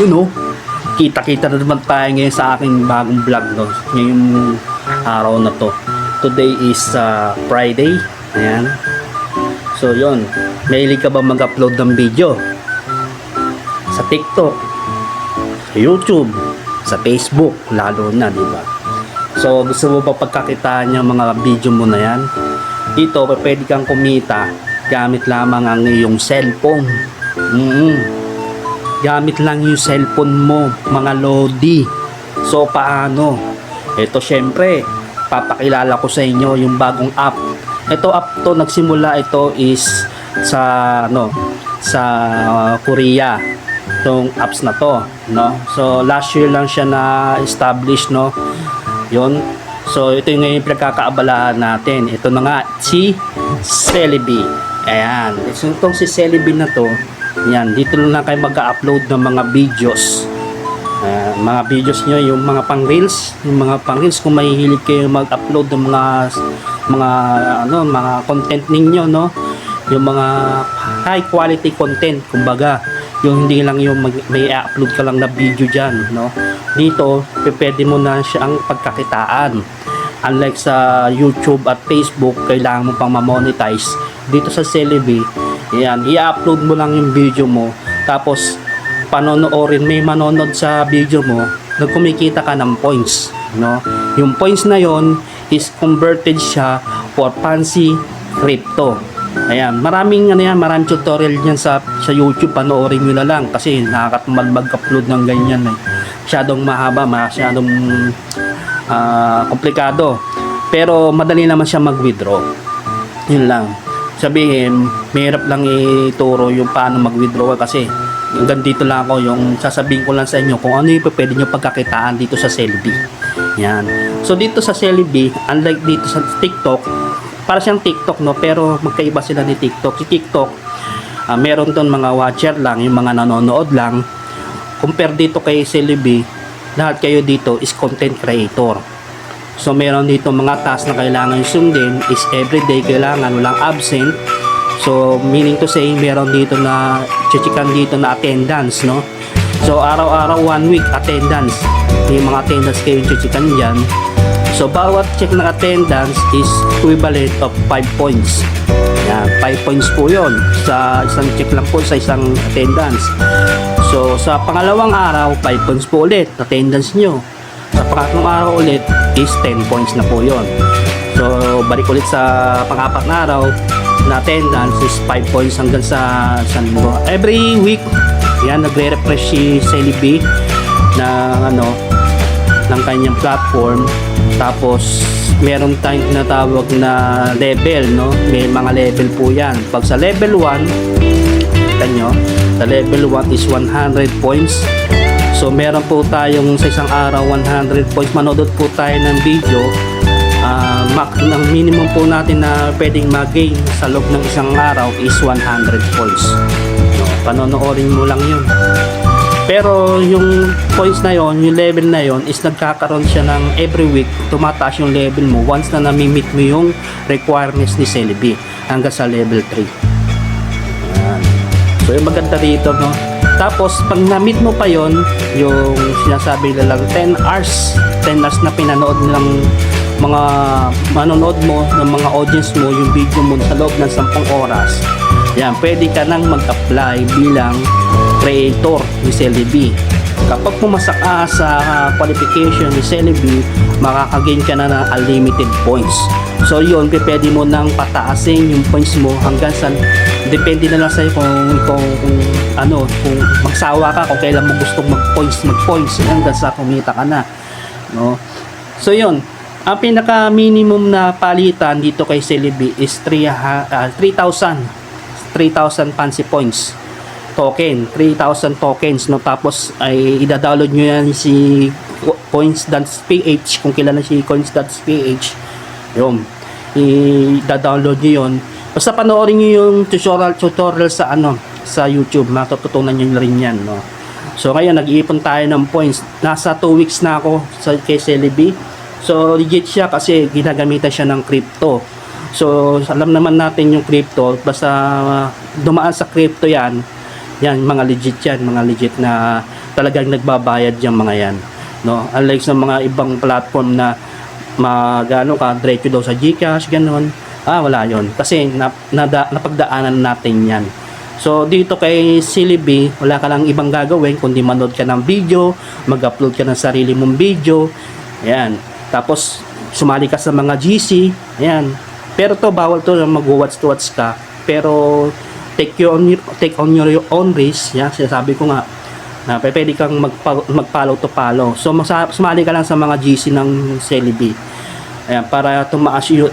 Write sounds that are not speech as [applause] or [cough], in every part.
Yun oh. Kita-kita na naman tayo ngayon sa aking bagong vlog no. Ngayong araw na to. Today is uh, Friday. Ayan. So yun. Mahilig ka ba mag-upload ng video? Sa TikTok, sa YouTube, sa Facebook, lalo na, di ba? So, gusto mo ba pagkakitaan yung mga video mo na yan? Dito, pwede kang kumita gamit lamang ang iyong cellphone. Mm Gamit lang yung cellphone mo, mga lodi. So, paano? Ito, syempre, papakilala ko sa inyo yung bagong app. Ito app to, nagsimula ito is sa, ano, sa Korea. Itong apps na to, no? So, last year lang siya na-establish, no? Yun. So, ito yung ngayon pinagkakaabalahan natin. Ito na nga, si Celebi. Ayan. So, itong si Celebi na to, yan, dito lang kayo mag-upload ng mga videos. Ah, mga videos nyo, yung mga pang reels, yung mga pang reels, kung mahihilig kayo mag-upload ng mga mga ano, mga content ninyo, no? Yung mga high quality content, kumbaga, yung hindi lang yung mag, may upload ka lang na video diyan, no? Dito, pwede mo na siyang pagkakitaan. Unlike sa YouTube at Facebook, kailangan mo pang ma-monetize. Dito sa Celebi, yan, i-upload mo lang yung video mo. Tapos, panonoorin, may manonood sa video mo, nagkumikita ka ng points, no? Yung points na yon is converted siya for fancy crypto. Ayan, maraming ano yan, maraming tutorial yan sa sa YouTube, panoorin nyo na lang kasi nakakatamad mag-upload ng ganyan eh. Masyadong mahaba, masyadong ah, komplikado. Pero madali naman siya mag-withdraw. Yun lang. Sabihin, mahirap lang ituro yung paano mag-withdraw kasi hanggang dito lang ako yung sasabihin ko lang sa inyo kung ano yung pwede nyo pagkakitaan dito sa Celebi. Yan. So dito sa Celebi, unlike dito sa TikTok, para siyang TikTok no, pero magkaiba sila ni TikTok. Si TikTok, ah, meron doon mga watcher lang, yung mga nanonood lang. Compare dito kay Celebi, lahat kayo dito is content creator. So meron dito mga task na kailangan sundin is everyday kailangan walang absent. So meaning to say meron dito na chichikan dito na attendance no. So araw-araw one week attendance. May mga attendance kayo chichikan diyan. So bawat check ng attendance is equivalent of 5 points. Yan, 5 points po 'yon sa isang check lang po sa isang attendance. So sa pangalawang araw 5 points po ulit attendance nyo. Sa pangatlong araw ulit is 10 points na po yon. So, balik ulit sa pang-apat na araw na attendance is 5 points hanggang sa isang linggo. Every week, yan, nagre-refresh si Celebi na ano, ng kanyang platform. Tapos, meron tayong tinatawag na level, no? May mga level po yan. Pag sa level 1, kita nyo, sa level 1 is 100 points. So meron po tayong sa isang araw 100 points. Manood po tayo ng video. Ah, max ng minimum po natin na pwedeng mag-gain sa loob ng isang araw is 100 points. No, panonoorin mo lang yun. Pero yung points na yon, yung level na yon is nagkakaroon siya ng every week tumataas yung level mo once na nami-meet mo yung requirements ni Celebi hanggang sa level 3. Ayan. So yung maganda rito no. Tapos pag na-meet mo pa yon, yung sinasabi nila lang 10 hours, 10 hours na pinanood nilang mga manonood mo ng mga audience mo yung video mo sa loob ng 10 oras. Yan, pwede ka nang mag-apply bilang creator ni Celebi. Kapag pumasak ka sa qualification ni Celebi, makakagain ka na ng unlimited points. So yun, pwede mo nang pataasin yung points mo hanggang sa depende na lang sa'yo kung, kung, kung ano, kung magsawa ka, kung kailan mo gustong mag-points, mag-points hanggang sa kumita ka na. No? So yun, ang pinaka minimum na palitan dito kay Celebi is 3, ah, 3,000 3,000 fancy points token 3,000 tokens no? Tapos ay ida-download nyo yan si coins.ph kung kilala si coins.ph yun. I-download nyo yun. Basta panoorin nyo yung tutorial tutorial sa ano sa YouTube. Matututunan nyo rin yan no? So ngayon nag-iipon tayo ng points. Nasa 2 weeks na ako sa kay Celebi so legit siya kasi ginagamitan siya ng crypto. So, alam naman natin yung crypto, basta dumaan sa crypto yan, yan, mga legit yan, mga legit na talagang nagbabayad yung mga yan. No? Unlike sa mga ibang platform na magano ka, diretso daw sa Gcash, ganun. Ah, wala yon Kasi na, nada, napagdaanan natin yan. So, dito kay Silly B, wala ka lang ibang gagawin kundi manood ka ng video, mag-upload ka ng sarili mong video. Ayan. Tapos, sumali ka sa mga GC. Ayan. Pero to bawal to na mag-watch to watch ka. Pero, take your on, take on your own risk. Yan, sinasabi ko nga na pwede kang magpa- mag-follow to follow. So, sumali ka lang sa mga GC ng Celebi. Ayan, para tumaas yung,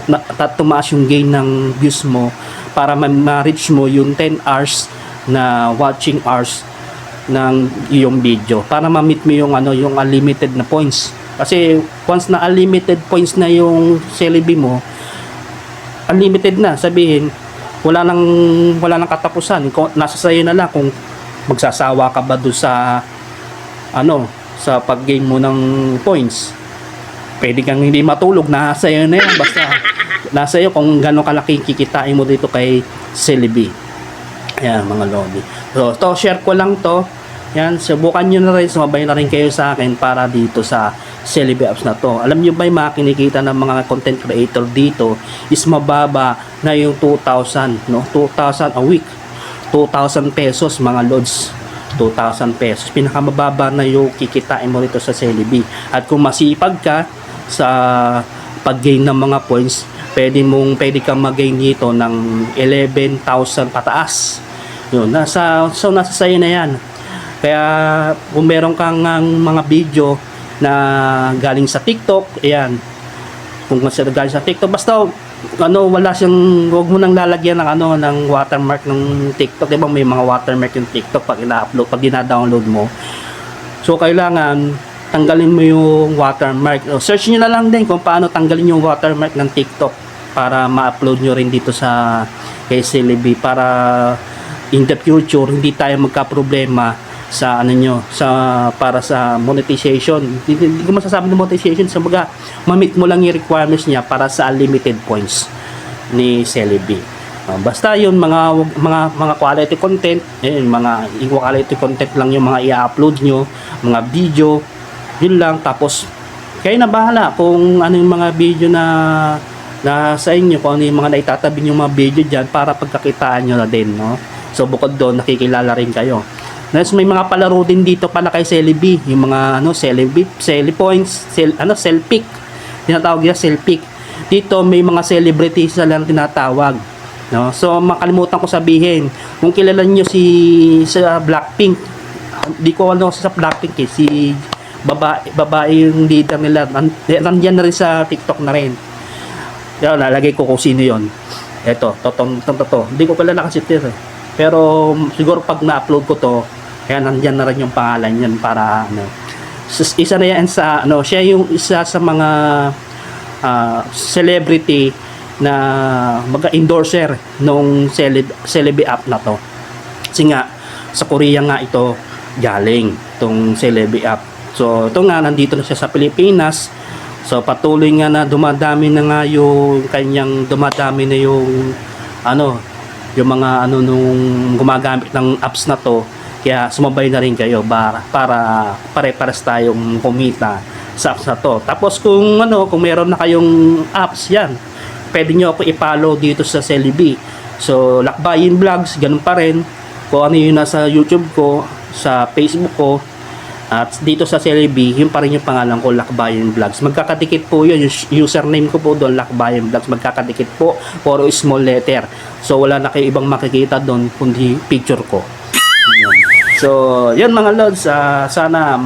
tumaas yung gain ng views mo para ma- ma-reach mo yung 10 hours na watching hours ng iyong video para ma-meet mo yung ano yung unlimited na points kasi once na unlimited points na yung Celebi mo unlimited na sabihin wala nang wala nang katapusan. Nasa sayo na lang kung magsasawa ka ba doon sa ano sa pag-game mo ng points. Pwede kang hindi matulog nasa iyo na yan. Basta [laughs] nasa iyo kung gano'ng kalaki kikitain mo dito kay Celebi. Yan mga lodi so to share ko lang to yan subukan nyo na rin sumabay na rin kayo sa akin para dito sa Celebi apps na to. Alam nyo ba yung mga kinikita ng mga content creator dito is mababa na yung 2,000 no? 2,000 a week. 2,000 pesos mga lods. 2,000 pesos. Pinakamababa na yung kikitain mo rito sa Celebi. At kung masipag ka sa pag-gain ng mga points pwede mong pwede kang mag-gain dito ng 11,000 pataas. Yun nasa so nasa sayo na yan kaya kung meron kang ang mga video na galing sa TikTok ayan. Kung galing sa TikTok basta ano wala siyang wag mo nang lalagyan ng ano ng watermark ng TikTok. 'di ba may mga watermark yung TikTok pag ina-upload pag dina-download mo. So kailangan tanggalin mo yung watermark. O, search niyo na lang din kung paano tanggalin yung watermark ng TikTok para ma-upload nyo rin dito sa Celebi para in the future hindi tayo magka-problema sa ano nyo sa para sa monetization. Hindi, ko masasabi ng monetization sa mga ma-meet mo lang yung requirements niya para sa unlimited points ni Celebi Uh, basta yun mga mga mga quality content eh, mga quality content lang yung mga i-upload nyo mga video yun lang. Tapos kayo na bahala kung ano yung mga video na na sa inyo kung ano yung mga naitatabi yung mga video dyan para pagkakitaan nyo na din no? So bukod doon nakikilala rin kayo Next, may mga palaro din dito pala kay Celebi, yung mga ano, Celebi, Cele points, cel, ano, Celpic. Tinatawag niya Celpic. Dito may mga celebrities na lang tinatawag. No? So makalimutan ko sabihin, kung kilala niyo si sa Blackpink, di ko ano sa Blackpink eh, si babae, babae yung leader nila. Nan- Nandiyan na rin sa TikTok na rin. Yan, lalagay ko kung sino yon. Ito, totong totoo. To, Hindi ko kilala kasi ito eh. Pero siguro pag na-upload ko to, kaya nandyan na rin yung pangalan yan para ano. Isa na yan sa ano, siya yung isa sa mga ah, celebrity na mag-endorser nung celeb celebi app na to. Kasi nga sa Korea nga ito galing tong celebi app. So ito nga nandito na siya sa Pilipinas. So patuloy nga na dumadami na nga yung kanyang dumadami na yung ano yung mga ano nung gumagamit ng apps na to kaya sumabay na rin kayo para para pare-pares tayong kumita sa apps na to. Tapos kung ano, kung meron na kayong apps yan, pwede nyo ako i-follow dito sa Celebi. So, Lakbayin Vlogs, ganun pa rin. Kung ano yung nasa YouTube ko, sa Facebook ko, at dito sa Celebi, yun pa rin yung pangalan ko, Lakbayan Vlogs. Magkakadikit po yun. Yung username ko po doon, Lakbayan Vlogs. Magkakadikit po, puro small letter. So, wala na kayo ibang makikita doon, kundi picture ko. So, yun mga lods, ah, sana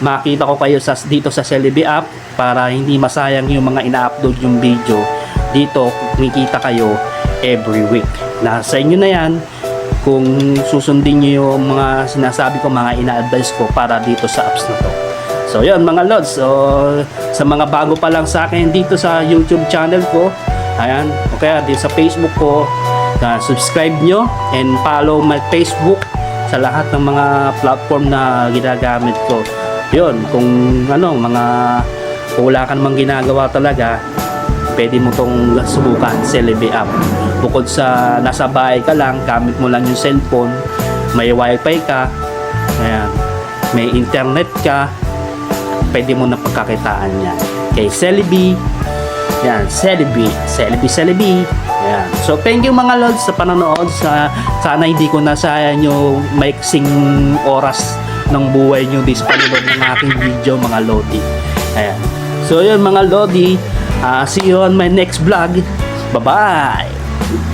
makita ko kayo sa, dito sa Celebi app para hindi masayang yung mga ina-upload yung video. Dito, kumikita kayo every week. Nasa inyo na yan kung susundin nyo yung mga sinasabi ko, mga ina-advise ko para dito sa apps na to. So, yun mga lods. So, sa mga bago pa lang sa akin dito sa YouTube channel ko, ayan, o kaya dito sa Facebook ko, na subscribe nyo and follow my Facebook sa lahat ng mga platform na ginagamit ko. Yun, kung ano, mga kung wala ka namang ginagawa talaga, pwede mo tong subukan, Celebi app. Bukod sa nasa bahay ka lang, gamit mo lang yung cellphone, may wifi ka, ayan, may internet ka, pwede mo na pagkakitaan yan. Kay Celebi, yan, Celebi, Celebi, Celebi. Yan. So, thank you mga lods sa panonood. Sa, sana hindi ko nasayang yung maiksing oras ng buhay nyo this panonood ng aking video mga lodi. Ayan. So, yun mga lodi. ah see you on my next vlog. Bye-bye!